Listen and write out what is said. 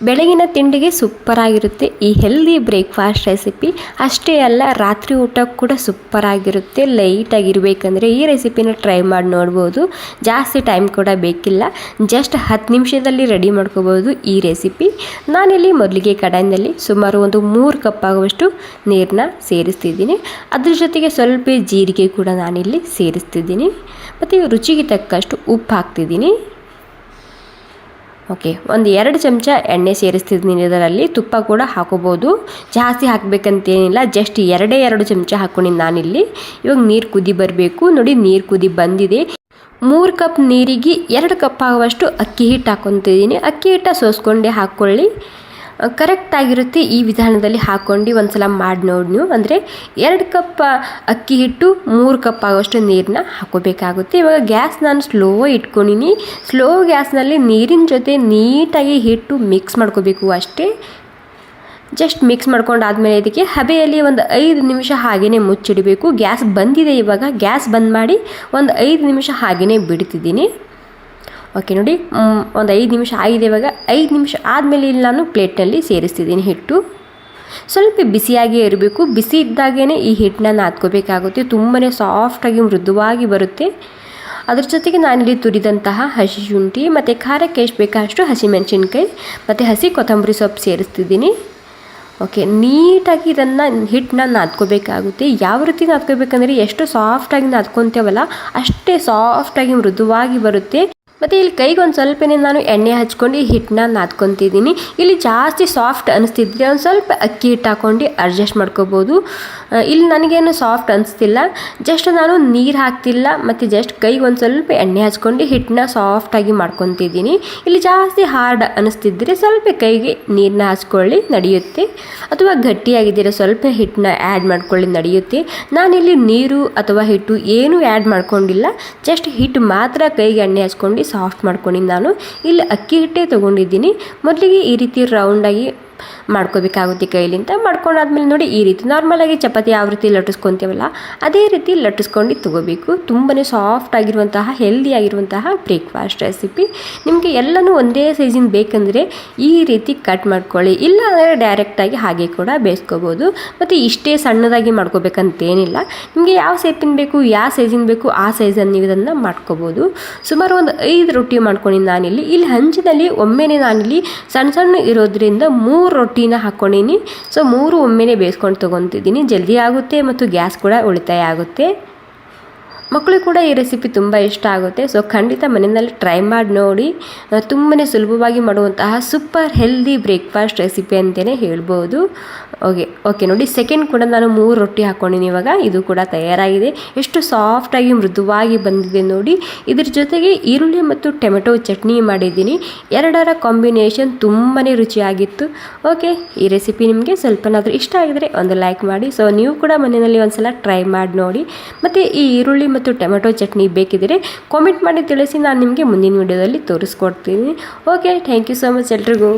ಬೆಳಗಿನ ತಿಂಡಿಗೆ ಸೂಪರಾಗಿರುತ್ತೆ ಈ ಹೆಲ್ದಿ ಬ್ರೇಕ್ಫಾಸ್ಟ್ ರೆಸಿಪಿ ಅಷ್ಟೇ ಅಲ್ಲ, ರಾತ್ರಿ ಊಟ ಕೂಡ ಸೂಪರಾಗಿರುತ್ತೆ ಲೈಟಾಗಿರ್ಬೇಕಂದ್ರೆ ಈ ರೆಸಿಪಿನ ಟ್ರೈ ಮಾಡಿ ನೋಡ್ಬೋದು. ಜಾಸ್ತಿ ಟೈಮ್ ಕೂಡ ಬೇಕಿಲ್ಲ. ಜಸ್ಟ್ ಹತ್ತು ನಿಮಿಷದಲ್ಲಿ ರೆಡಿ ಮಾಡ್ಕೋಬೋದು ಈ ರೆಸಿಪಿ ನಾನಿಲ್ಲಿ ಮೊದಲಿಗೆ ಕಡಾಯಿನಲ್ಲಿ ಸುಮಾರು ಒಂದು ಮೂರು ಕಪ್ ಆಗುವಷ್ಟು ನೀರನ್ನ ಸೇರಿಸ್ತಿದ್ದೀನಿ. ಅದ್ರ ಜೊತೆಗೆ ಸ್ವಲ್ಪ ಜೀರಿಗೆ ಕೂಡ ನಾನಿಲ್ಲಿ ಸೇರಿಸ್ತಿದ್ದೀನಿ. ಮತ್ತು ರುಚಿಗೆ ತಕ್ಕಷ್ಟು ಉಪ್ಪು ಹಾಕ್ತಿದ್ದೀನಿ. ಓಕೆ, ಒಂದು ಎರಡು ಚಮಚ ಎಣ್ಣೆ ಸೇರಿಸ್ತಿದ್ದೀನಿ ಇದರಲ್ಲಿ. ತುಪ್ಪ ಕೂಡ ಹಾಕೋಬೋದು. ಜಾಸ್ತಿ ಹಾಕಬೇಕಂತೇನಿಲ್ಲ ಜಸ್ಟ್ ಎರಡೇ ಎರಡು ಚಮಚ ಹಾಕ್ಕೊಂಡಿನಿ ನಾನಿಲ್ಲಿ. ಇವಾಗ ನೀರು ಕುದಿ ಬರಬೇಕು. ನೋಡಿ, ನೀರು ಕುದಿ ಬಂದಿದೆ. ಮೂರು ಕಪ್ ನೀರಿಗೆ ಎರಡು ಕಪ್ ಆಗುವಷ್ಟು ಅಕ್ಕಿ ಹಿಟ್ಟು ಹಾಕ್ಕೊತಿದ್ದೀನಿ. ಅಕ್ಕಿ ಹಿಟ್ಟ ಸೋಸ್ಕೊಂಡೆ ಹಾಕ್ಕೊಳ್ಳಿ. ಕರೆಕ್ಟಾಗಿರುತ್ತೆ ಈ ವಿಧಾನದಲ್ಲಿ ಹಾಕ್ಕೊಂಡು ಒಂದು ಸಲ ಮಾಡಿ ನೋಡಿ ನೀವು. ಅಂದರೆ ಎರಡು ಕಪ್ ಅಕ್ಕಿ ಹಿಟ್ಟು, ಮೂರು ಕಪ್ ಆಗೋಷ್ಟು ನೀರನ್ನ ಹಾಕೋಬೇಕಾಗುತ್ತೆ. ಇವಾಗ ಗ್ಯಾಸ್ ನಾನು ಸ್ಲೋ ಇಟ್ಕೊಂಡಿನಿ. ಸ್ಲೋ ಗ್ಯಾಸ್ನಲ್ಲಿ ನೀರಿನ ಜೊತೆ ನೀಟಾಗಿ ಹಿಟ್ಟು ಮಿಕ್ಸ್ ಮಾಡ್ಕೋಬೇಕು ಅಷ್ಟೇ. ಜಸ್ಟ್ ಮಿಕ್ಸ್ ಮಾಡ್ಕೊಂಡಾದ್ಮೇಲೆ ಇದಕ್ಕೆ ಹಬೆಯಲ್ಲಿ ಒಂದು ಐದು ನಿಮಿಷ ಹಾಗೆಯೇ ಮುಚ್ಚಿಡಬೇಕು. ಗ್ಯಾಸ್ ಬಂದಿದೆ ಇವಾಗ. ಗ್ಯಾಸ್ ಬಂದ್ ಮಾಡಿ ಒಂದು ಐದು ನಿಮಿಷ ಹಾಗೆಯೇ ಬಿಡ್ತಿದ್ದೀನಿ. ಓಕೆ ನೋಡಿ ಒಂದು ಐದು ನಿಮಿಷ ಆಗಿದೆ ಇವಾಗ. ಐದು ನಿಮಿಷ ಆದಮೇಲೆ ಇಲ್ಲಿ ನಾನು ಪ್ಲೇಟ್ನಲ್ಲಿ ಸೇರಿಸ್ತಿದ್ದೀನಿ ಹಿಟ್ಟು. ಸ್ವಲ್ಪ ಬಿಸಿಯಾಗಿ ಇರಬೇಕು. ಬಿಸಿ ಇದ್ದಾಗೇ ಈ ಹಿಟ್ಟನ್ನ ನಾದ್ಕೋಬೇಕಾಗುತ್ತೆ. ತುಂಬಾ ಸಾಫ್ಟಾಗಿ ಮೃದುವಾಗಿ ಬರುತ್ತೆ. ಅದ್ರ ಜೊತೆಗೆ ನಾನಿಲ್ಲಿ ತುರಿದಂತಹ ಹಸಿ ಶುಂಠಿ, ಮತ್ತು ಖಾರಕ್ಕೆ ಎಷ್ಟು ಬೇಕಷ್ಟು ಹಸಿಮೆಣಸಿನ್ಕಾಯಿ, ಮತ್ತು ಹಸಿ ಕೊತ್ತಂಬರಿ ಸೊಪ್ಪು ಸೇರಿಸ್ತಿದ್ದೀನಿ. ಓಕೆ ನೀಟಾಗಿ ಇದನ್ನು, ಹಿಟ್ಟನ್ನ ನಾದ್ಕೋಬೇಕಾಗುತ್ತೆ. ಯಾವ ರೀತಿ ನಾದ್ಕೋಬೇಕಂದ್ರೆ ಎಷ್ಟು ಸಾಫ್ಟಾಗಿ ನಾದ್ಕೊತೇವಲ್ಲ, ಅಷ್ಟೇ ಸಾಫ್ಟಾಗಿ ಮೃದುವಾಗಿ ಬರುತ್ತೆ. ಮತ್ತು ಇಲ್ಲಿ ಕೈಗೆ ಒಂದು ಸ್ವಲ್ಪನೇ ನಾನು ಎಣ್ಣೆ ಹಚ್ಕೊಂಡು ಈ ಹಿಟ್ಟನ್ನ ನಾದ್ಕೊತಿದ್ದೀನಿ. ಇಲ್ಲಿ ಜಾಸ್ತಿ ಸಾಫ್ಟ್ ಅನಿಸ್ತಿದ್ರೆ ಒಂದು ಸ್ವಲ್ಪ ಅಕ್ಕಿ ಹಿಟ್ಟು ಹಾಕ್ಕೊಂಡು ಅಡ್ಜಸ್ಟ್ ಮಾಡ್ಕೋಬೋದು. ಇಲ್ಲಿ ನನಗೇನು ಸಾಫ್ಟ್ ಅನಿಸ್ತಿಲ್ಲ. ಜಸ್ಟ್ ನಾನು ನೀರು ಹಾಕ್ತಿಲ್ಲ, ಮತ್ತು ಜಸ್ಟ್ ಕೈಗೆ ಒಂದು ಸ್ವಲ್ಪ ಎಣ್ಣೆ ಹಚ್ಕೊಂಡು ಹಿಟ್ಟನ್ನ ಸಾಫ್ಟಾಗಿ ಮಾಡ್ಕೊತಿದ್ದೀನಿ. ಇಲ್ಲಿ ಜಾಸ್ತಿ ಹಾರ್ಡ್ ಅನಿಸ್ತಿದ್ರೆ ಸ್ವಲ್ಪ ಕೈಗೆ ನೀರನ್ನ ಹಚ್ಕೊಳ್ಳಿ ನಡೆಯುತ್ತೆ. ಅಥವಾ ಗಟ್ಟಿಯಾಗಿದ್ದೀರಾ ಸ್ವಲ್ಪ ಹಿಟ್ಟನ್ನ ಆ್ಯಡ್ ಮಾಡ್ಕೊಳ್ಳಿ, ನಡೆಯುತ್ತೆ. ನಾನಿಲ್ಲಿ ನೀರು ಅಥವಾ ಹಿಟ್ಟು ಏನೂ ಆ್ಯಡ್ ಮಾಡ್ಕೊಂಡಿಲ್ಲ. ಜಸ್ಟ್ ಹಿಟ್ಟು ಮಾತ್ರ ಕೈಗೆ ಎಣ್ಣೆ ಹಚ್ಕೊಂಡು ಸಾಫ್ಟ್ ಮಾಡ್ಕೊಂಡಿದ್ದು ನಾನು. ಇಲ್ಲಿ ಅಕ್ಕಿ ಹಿಟ್ಟೆ ತೊಗೊಂಡಿದ್ದೀನಿ. ಮೊದಲಿಗೆ ಈ ರೀತಿ ರೌಂಡಾಗಿ ಮಾಡ್ಕೋಬೇಕಾಗುತ್ತೆ ಕೈಲಿಂದ ಮಾಡ್ಕೊಂಡಾದ್ಮೇಲೆ ನೋಡಿ ಈ ರೀತಿ ನಾರ್ಮಲಾಗಿ ಚಪಾತಿ ಯಾವ ರೀತಿ ಲಟ್ಟಿಸ್ಕೊತೀವಲ್ಲ, ಅದೇ ರೀತಿ ಲಟ್ಟಿಸ್ಕೊಂಡು ತಗೋಬೇಕು. ತುಂಬನೇ ಸಾಫ್ಟ್ ಆಗಿರುವಂತಹ ಹೆಲ್ದಿ ಆಗಿರುವಂತಹ ಬ್ರೇಕ್ಫಾಸ್ಟ್ ರೆಸಿಪಿ ನಿಮಗೆ ಎಲ್ಲನೂ ಒಂದೇ ಸೈಜಿನ ಬೇಕಂದರೆ ಈ ರೀತಿ ಕಟ್ ಮಾಡ್ಕೊಳ್ಳಿ. ಇಲ್ಲ ಅಂದರೆ ಡೈರೆಕ್ಟಾಗಿ ಹಾಗೆ ಕೂಡ ಬೇಯಿಸ್ಕೋಬೋದು. ಮತ್ತು ಇಷ್ಟೇ ಸಣ್ಣದಾಗಿ ಮಾಡ್ಕೋಬೇಕಂತೇನಿಲ್ಲ. ನಿಮಗೆ ಯಾವ ಸೇಪಿನ ಬೇಕು, ಯಾವ ಸೈಜಿನ ಬೇಕು, ಆ ಸೈಜನ್ನು ನೀವು ಇದನ್ನು ಮಾಡ್ಕೋಬೋದು. ಸುಮಾರು ಒಂದು ಐದು ರೊಟ್ಟಿ ಮಾಡ್ಕೊಂಡು ನಾನಿಲ್ಲಿ. ಇಲ್ಲಿ ಹಂಚಿನಲ್ಲಿ ಒಮ್ಮೆನೇ ನಾನಿಲ್ಲಿ ಸಣ್ಣ ಸಣ್ಣ ಇರೋದ್ರಿಂದ ಮೂರು ರೊಟ್ಟಿನ ಹಾಕ್ಕೊಂಡೀನಿ ಸೊ ಮೂರು ಒಮ್ಮೆಲೆ ಬೇಯಿಸ್ಕೊಂಡು ತೊಗೊತಿದ್ದೀನಿ. ಜಲ್ದಿ ಆಗುತ್ತೆ ಮತ್ತು ಗ್ಯಾಸ್ ಕೂಡ ಉಳಿತಾಯ ಆಗುತ್ತೆ. ಮಕ್ಕಳಿಗೆ ಕೂಡ ಈ ರೆಸಿಪಿ ತುಂಬ ಇಷ್ಟ ಆಗುತ್ತೆ. ಸೊ ಖಂಡಿತ ಮನೆಯಲ್ಲಿ ಟ್ರೈ ಮಾಡಿ ನೋಡಿ. ತುಂಬನೇ ಸುಲಭವಾಗಿ ಮಾಡುವಂತಹ ಸೂಪರ್ ಹೆಲ್ದಿ ಬ್ರೇಕ್ಫಾಸ್ಟ್ ರೆಸಿಪಿ ಅಂತಲೇ ಹೇಳ್ಬೋದು. ಓಕೆ ಓಕೆ ನೋಡಿ ಸೆಕೆಂಡ್ ಕೂಡ ನಾನು ಮೂರು ರೊಟ್ಟಿ ಹಾಕ್ಕೊಂಡಿನಿ ಇವಾಗ. ಇದು ಕೂಡ ತಯಾರಾಗಿದೆ. ಎಷ್ಟು ಸಾಫ್ಟಾಗಿ ಮೃದುವಾಗಿ ಬಂದಿದೆ ನೋಡಿ. ಇದ್ರ ಜೊತೆಗೆ ಈರುಳ್ಳಿ ಮತ್ತು ಟೊಮೆಟೊ ಚಟ್ನಿ ಮಾಡಿದ್ದೀನಿ. ಎರಡರ ಕಾಂಬಿನೇಷನ್ ತುಂಬಾ ರುಚಿಯಾಗಿತ್ತು. ಓಕೆ ಈ ರೆಸಿಪಿ ನಿಮಗೆ ಸ್ವಲ್ಪನಾದರೂ ಇಷ್ಟ ಆಗಿದರೆ ಒಂದು ಲೈಕ್ ಮಾಡಿ. ಸೊ ನೀವು ಕೂಡ ಮನೆಯಲ್ಲಿ ಒಂದ್ಸಲ ಟ್ರೈ ಮಾಡಿ ನೋಡಿ. ಮತ್ತು ಈ ಈರುಳ್ಳಿ ಮತ್ತು ಟೊಮೆಟೊ ಚಟ್ನಿ ಬೇಕಿದ್ದರೆ ಕಾಮೆಂಟ್ ಮಾಡಿ ತಿಳಿಸಿ, ನಾನು ನಿಮಗೆ ಮುಂದಿನ ವಿಡಿಯೋದಲ್ಲಿ ತೋರಿಸ್ಕೊಡ್ತೀನಿ. Okay thank you so much ಎಲ್ರಿಗೂ.